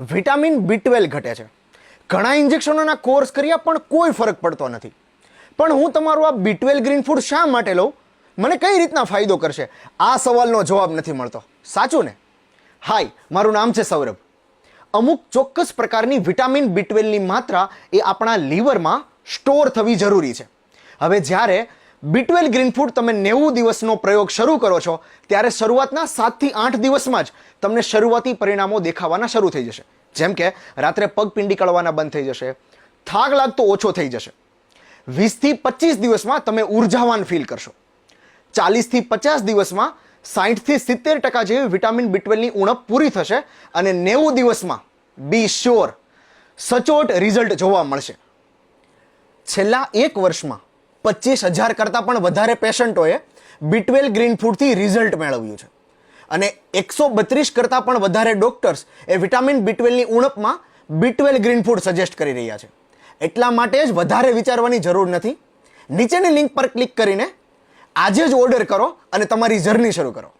Vitamin B twelve ઘટે છે. ઘણા ઇન્જેક્શનોના કોર્સ કર્યા પણ કોઈ ફરક પડતો નથી. પણ હું તમારું આ બી ટ્વેલ્વ ગ્રીન ફૂડ શા માટે લઉં? મને કઈ રીતના ફાયદો કરશે? આ સવાલનો જવાબ નથી મળતો. સાચું ને? હાય, મારું નામ છે સૌરભ. અમુક ચોક્કસ પ્રકારની વિટામિન બી ટ્વેલ્વની માત્રા એ આપણા લીવરમાં સ્ટોર થવી જરૂરી છે. હવે જ્યારે બી ટ્વેલ્વ ગ્રીન ફૂડ તમે નેવું દિવસનો પ્રયોગ શરૂ કરો છો, ત્યારે શરૂઆતના સાતથી આઠ દિવસમાં જ તમને શરૂઆતી પરિણામો દેખાવાના શરૂ થઈ જશે. જેમ કે, રાત્રે પગપિંડી કળવાના બંધ થઈ જશે, થાક લાગતો ઓછો થઈ જશે. વીસથી પચીસ દિવસમાં તમે ઉર્જાવાન ફીલ કરશો. ચાલીસથી પચાસ દિવસમાં સાહીઠથી સિત્તેર ટકા જેવી વિટામિન બી ટ્વેલ્વની ઉણપ પૂરી થશે અને નેવું દિવસમાં બી શ્યોર, સચોટ રિઝલ્ટ જોવા મળશે. છેલ્લા એક વર્ષમાં પચીસ હજાર કરતાં પણ વધારે પેશન્ટોએ બીટવેલ ગ્રીન ફૂડથી રિઝલ્ટ મેળવ્યું છે. અને એકસો બત્રીસ કરતાં પણ વધારે ડોક્ટર્સ એ વિટામિન બીટવેલની ઉણપમાં B twelve green food suggest કરી રહ્યા છે. એટલા માટે જ વધારે વિચારવાની જરૂર નથી. નીચેની લિંક પર ક્લિક કરીને આજે જ ઓર્ડર કરો અને તમારી જર્ની શરૂ કરો.